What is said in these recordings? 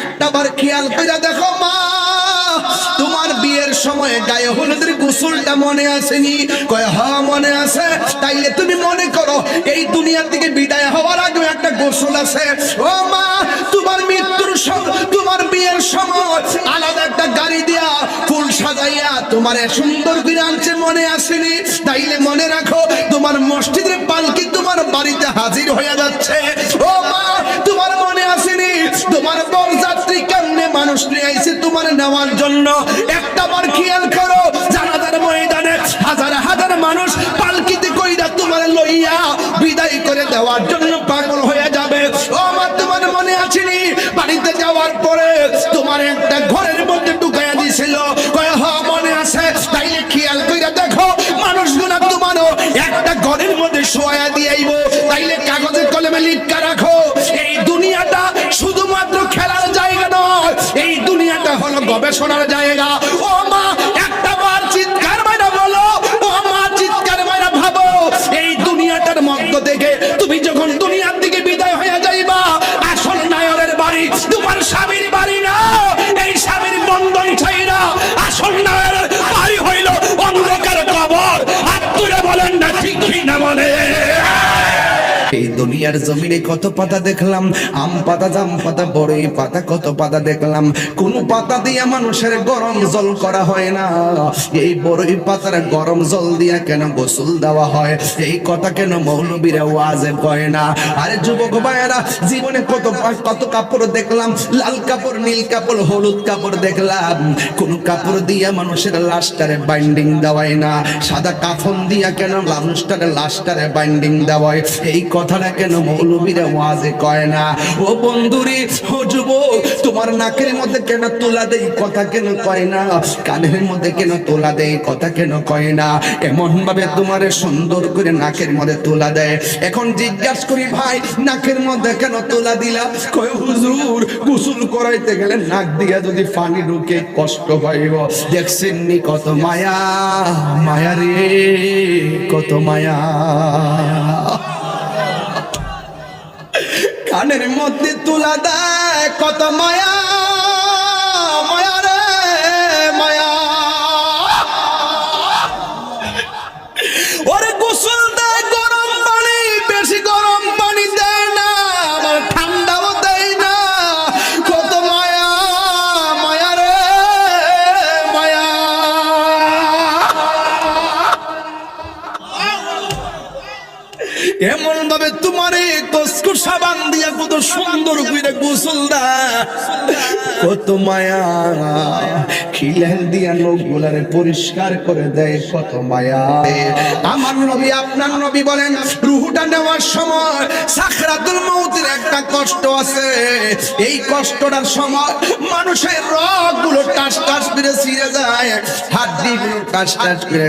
একটা বার খেয়াল করে দেখো মা, তোমার বিয়ের সময় গায়ে হলুদের গোসলটা মনে আসেনি। কয় হ্যাঁ মনে আছে? তাইলে তুমি মনে করো, এই দুনিয়া থেকে বিদায় হওয়ার আগে একটা গোসল আছে। ও মা, তোমার মৃত্যুর তোমার বিয়ের সময় আলাদা একটা গাড়ি দিয়া ফুল সাজাইয়া তোমার সুন্দর আনছে মনে আসেনি। তাইলে মনে রাখো, তোমার মসজিদের পালকি তোমার বাড়িতে হাজির হয়ে যাচ্ছে। ও মা, তোমার মনে আসেনি তোমার বরযাত্রী কেমনে মানুষ নিয়ে আইছে তোমার নেওয়ার জন্য? একটা বার খেয়াল করো, জানাজার ময়দানে হাজার হাজার মানুষ পালকিতে কইরা তোমার লইয়া বিদায় করে দেওয়ার জন্য পাগল হয়ে গবেষণার জায়গা। দুনিয়ার জমিনে কত পাতা দেখলাম? আম পাতা, জাম পাতা, বড়ই পাতা, কত পাতা দেখলাম? কোন পাতা দিয়ে মানুষের গরম জল করা হয় না। এই বড়ই পাতার গরম জল দিয়া কেন গোসল দেওয়া হয়? এই কথা কেন মৌলবীরা ওয়াজে কয় না? আরে যুবক ভাইয়েরা, জীবনে কত কত কাপড় দেখলাম। লাল কাপড়, নীল কাপড়, হলুদ কাপড় দেখলাম। কোন কাপড় দিয়া মানুষের লাশটারে বাইন্ডিং দেওয়ায় না। সাদা কাফন দিয়া কেন মানুষটারে লাশটারে বাইন্ডিং দেওয়ায়? এই কথাটা কেন মৌলবীরা ওয়াজে কয় না? ও বন্ধুরি, ও যুবক, তোমার নাকের মধ্যে কেন তোলা দেই কথা কেন কয় না? কানের মধ্যে কেন তোলা দেয়? কথা কেন কয় না? এমন ভাবে তোমারে সুন্দর করে নাকের মধ্যে তোলা দেয়? এখন জিজ্ঞাসা করি, ভাই, নাকের মধ্যে কেন তোলা দিলা? কয়, হুজুর, গোসল করাইতে গেলে নাক দিয়া যদি পানি ঢুকে, কষ্ট পাইব। দেখছেন নি কত মায়া? মায়া রে, কত মায়া? কানের মধ্যে তুলা দেয় কত মায়া। এমন ভাবে তোমারে কসকু সাবান দিয়া কত সুন্দর করে গোসল দা কত মায়া।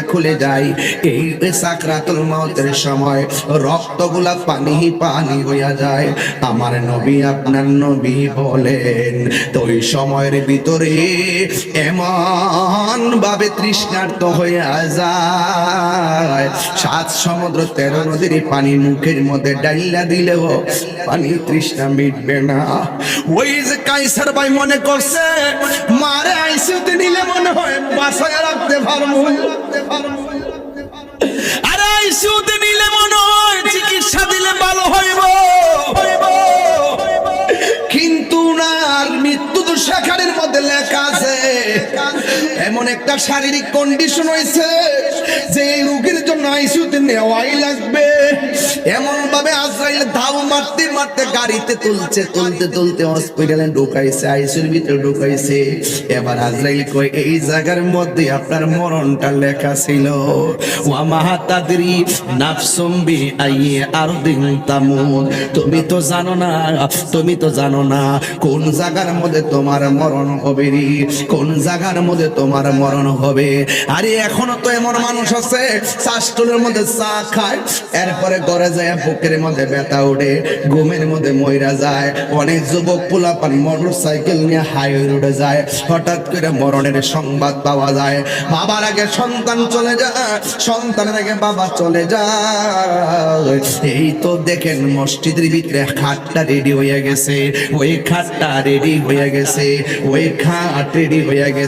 খুলে যায়। এই সাকরাতুল মৌতের সময় রক্তগুলা পানি পানি হইয়া যায়। আমার নবী, আপনার নবী বলেন, তো ওই সময়ের ভিতরে এমন ভাবে তৃষ্ণার্ত হইয়া যায়। সাত সমুদ্র, তেরো নদীর পানি মুখের মধ্যে ডাইলা দিলেও পানি তৃষ্ণা মিটবে না। ওই যে কাইসার ভাই মনে করছে, মারে আইসিউতে নিলে মনে হয় বাসায় রাখতে পারব। আরে আইসিউতে নিলে মনে হয় চিকিৎসা দিলে ভালো হইব। এমন একটা শারীরিক কন্ডিশন হয়েছে যে এই রোগীর জন্য আইসিউতে নেওয়াই লাগবে। এমন ভাবে আজরাইল ধাও মারতে মারতে গাড়িতে তুলছে, তুলতে তুলতে হসপিটালে ঢুকাইছে আইসিউর ভিতরে ঢুকাইছে। এবার আজরাইল কই এই জায়গার মধ্যে আপনার মরণটা লেখা ছিল। ওয়া মাহাতাদরি নাফসুম বি আইয়ে আরদিন তামুন তুমি তো জানো না, তুমি তো জানো না কোন জায়গার মধ্যে তোমার মরণ হবে রে, কোন জায়গার মধ্যে তোমার মরণ হবে। আরে, এখনও তো এমন মানুষ আছে চাষটুলের মধ্যে চা খায়, এরপরে ঘরে যায়, বুকের মধ্যে ব্যথা ওঠে, ঘুমের মধ্যে ময়রা যায়। অনেক যুবক পোলাপান মোটর সাইকেল নিয়ে হাইওয়ে রোডে যায়, হঠাৎ করে মরণের সংবাদ পাওয়া যায়। বাবার আগে সন্তান চলে যায়, সন্তানের আগে বাবা চলে যায়। এই তো দেখেন মসজিদের ভিতরে খাটটা রেডি হয়ে গেছে, ওই খাটটা রেডি হয়ে গেছে, ওই খাট রেডি হয়ে গেছে।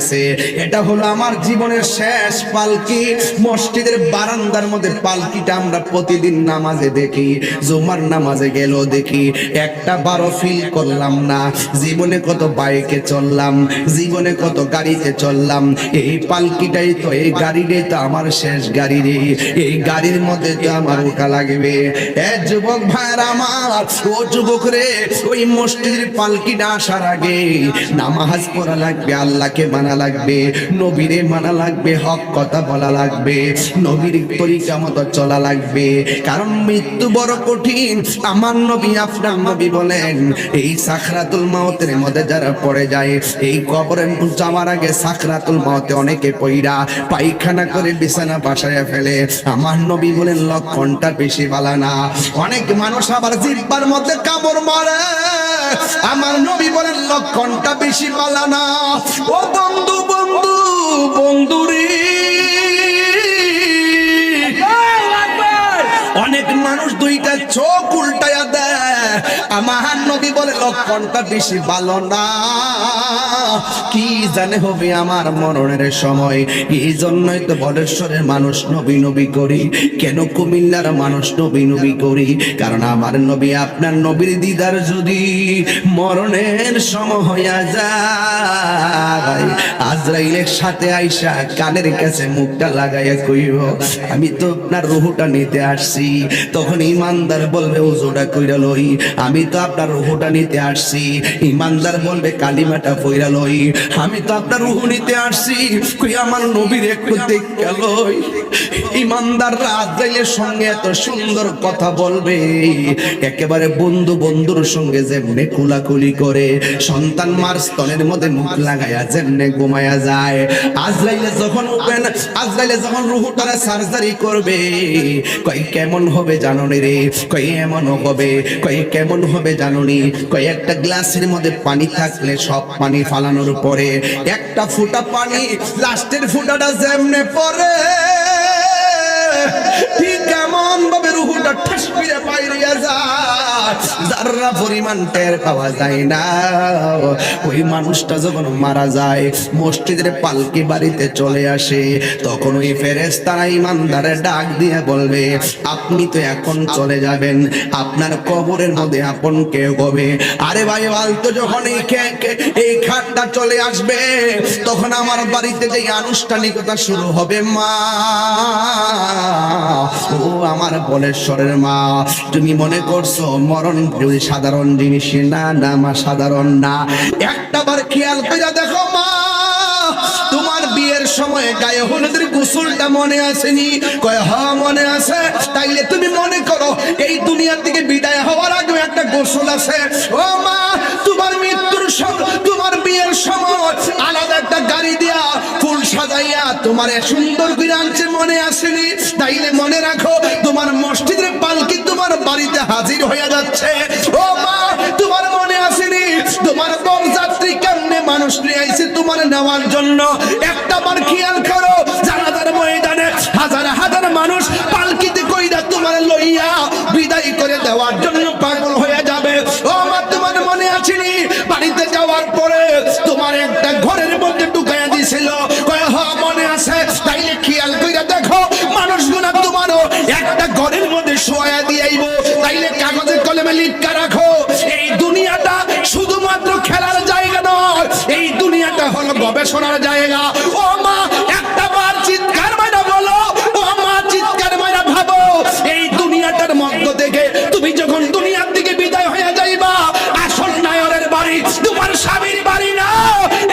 এটা হলো আমার জীবনের শেষ পালকি। মসজিদের বারান্দার মধ্যে পালকিটা আমরা প্রতিদিন নামাজে দেখি। জুমার নামাজে গেল দেখি। একটা বারো ফিল করলাম না। জীবনে কত বাইকে চললাম, জীবনে কত গাড়িতে চললাম। এই পালকিটাই তো, এই গাড়িটাই তো আমার শেষ গাড়ি রে। এই গাড়ির মধ্যে তো আমার ওঠা লাগবে। এ যুবক ভাইয়ের আমার, ও যুবক রে, ওই মসজিদের পালকিটা আসার আগে নামাজ পড়া লাগবে আল্লাহকে মানা লাগবে, নবীরে মানা লাগবে, হক কথা বলা লাগবে, নবীর তরিকা মতো চলা লাগবে। কারণ মৃত্যু বড় কঠিন, আমার নবী, আপনার নবী বলেন, এই সাখরাতুল মাউতের মধ্যে যারা পড়ে যায়, এই কবরের যাওয়ার আগে সাখরাতুল মাউতে অনেকে পইরা পায়খানা করে বিছানা বাসায় ফেলে। আমার নবী বলেন, লক্ষণটা বেশি বালা না। অনেক মানুষ আবার জিব্বার মধ্যে কামড় মারে। আমার নবী বলেন লক্ষণটা বেশি বালা না। ও বন্ধু বন্ধু বন্ধু অনেক মানুষ দুইটা চোখ উল্টায়া দেয়। আমার নবী বলে, লক্ষণটা বেশি ভালো না। কি জানে হবে আমার মরণের সময়? এই জন্যই তো বলেশ্বরের মানুষ নবী নবী করি। কেন কুমিল্লার মানুষ নবী নবী করি? কারণ আমার নবী আপনার নবীর দিদার যদি মরণের সময় হইয়া যায়, আজরাইলের সাথে আইসা কানের কাছে মুখটা লাগাইয়া কইব, আমি তো আপনার রুহুটা নিতে আসছি। তখন ইমানদার বলবে উজোটা কইরা লই। আমি তো আপনার রুহুটা নিতে আসছি। ইমানদার বলবে, কালিমাটা কইরা লই। আমি তো আপনার রুহু নিতে আসছি। কই আমার নবীর একটু দেখে লই। ইমানদার আজরাইলের সঙ্গে এত সুন্দর কথা বলবে। একেবারে বন্ধু বন্ধুর সঙ্গে যেমনে কুলাকুলি করে। সন্তান মার স্তনের মধ্যে মুখ লাগায়া যেমনে ঘুমায়া যায়। আজরাইলে যখন উঠবেন, আজরাইলে যখন রুহুটারে সার্জারি করবে কই কেমন হবে জাননি রে? কই এমন হবে? কই কেমন হবে জাননি? কই একটা গ্লাসের মধ্যে পানি থাকলে সব পানি ফালানোর পরে একটা ফুটা পানি, লাস্টের ফুটাটা যেমনে পরে। ঠিক কেমন ভাবে রুহুটা ঠাস করে যায় পরিমাণ টের পাওয়া যায় না। ওই মানুষটা যখন মারা যায়, মসজিদের পালকি বাড়িতে চলে আসে। তখন ওই ফেরেস্তারা ইমানদারে ডাক দিয়ে বলবে, আপনি তো এখন চলে যাবেন। আপনার কবরের মধ্যে আপন কেউ হবে। আরে ভাই আলতো যখন এই এই খাটটা চলে আসবে, তখন আমার বাড়িতে যে আনুষ্ঠানিকতা শুরু হবে, মা। ও আমার বলেশ্বরের মা, তুমি মনে করছ মরণ সাধারণ জিনিস না না মা, সাধারণ না। একটা বার খেয়াল করে দেখো মা, তোমার বিয়ের সময় গায়ে হলুদের গোসলটা মনে আসেনি। কয়, হ, মনে আছে? তাইলে তুমি মনে করো, এই দুনিয়া থেকে বিদায় হওয়ার আগে একটা গোসল আছে। ও মা, তোমার মৃত্যুর তোমার বিয়ের সময় আলাদা একটা গাড়ি দিয়া ফুল সাজাইয়া তোমার সুন্দর করে মনে আসেনি। তাইলে মনে রাখো, তোমার মসজিদের পালকি বাড়িতে হাজির হয়ে যাচ্ছে। ও মা, তোমার মনে আসেনি? তোমার বরযাত্রী কেমনে মানুষ নিয়ে আইছে তোমার নেওয়ার জন্য? একটা বার খেয়াল করো, জানাজার ময়দানে হাজার হাজার মানুষ পালকিতে কইরা তোমার লইয়া বিদায় করে দেওয়ার জন্য পাগল হয়ে যাবে। ও মা, তোমার মনে আসেনি? বাড়িতে যাওয়ার পরে তোমার একটা ঘরের মধ্যে ঢুকাইয়া দিছিল। কয়, হ, মনে আছে? তাইলে খেয়াল কইরা দেখো, মানুষগুলো তোমারও একটা ঘরের মধ্যে শোয়া দিয়াইব তাইলে কাগজে কলমে লিখকা রাখো। এই দুনিয়াটা শুধুমাত্র খেলার জায়গা নয়, এই দুনিয়াটা হলো গবেষণার জায়গা। ও মা, একটা বার চিৎকার মারা বলো, ও মা, চিৎকার মারা ভাবো, এই দুনিয়াটার মধ্য থেকে তুমি যখন দুনিয়ার দিকে বিদায় হয়ে যাইবা, আসল নায়রের বাড়ি, তোমার স্বামীর বাড়ি না,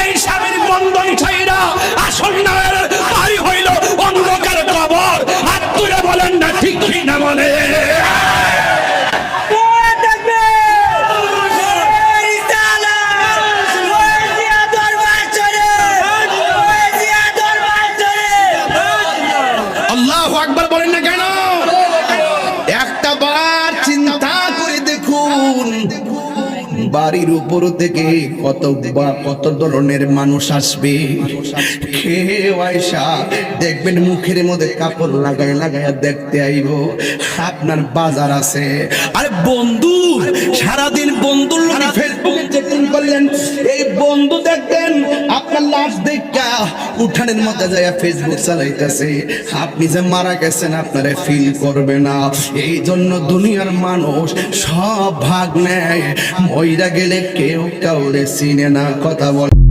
এই স্বামীর বন্ধন ছাইরা আসল নায়রের বাড়ি হইল অন্ধকার কবর। হাত তুলে বলেন না, ঠিক না বলে? উপর থেকে কত বা কত ধরনের মানুষ আসবে? খেয়ে আয়সা দেখবেন মুখের মধ্যে কাপড় লাগায় লাগায় দেখতে আইব। আপনার বাজার আছে। আরে বন্ধু সারাদিন বন্ধুর লোকে ফেসবুকে চেকিং করলেন। এই বন্ধু দেখবেন দেখা উঠানের মধ্যে যায় ফেসবুক চালাইতেছে। আপনি যে মারা গেছেন, আপনারা ফিল করবে না। এই জন্য দুনিয়ার মানুষ সব ভাগ নেয়। মইরা গেলে কেউ কাউরে চিনে না। কথা বলে।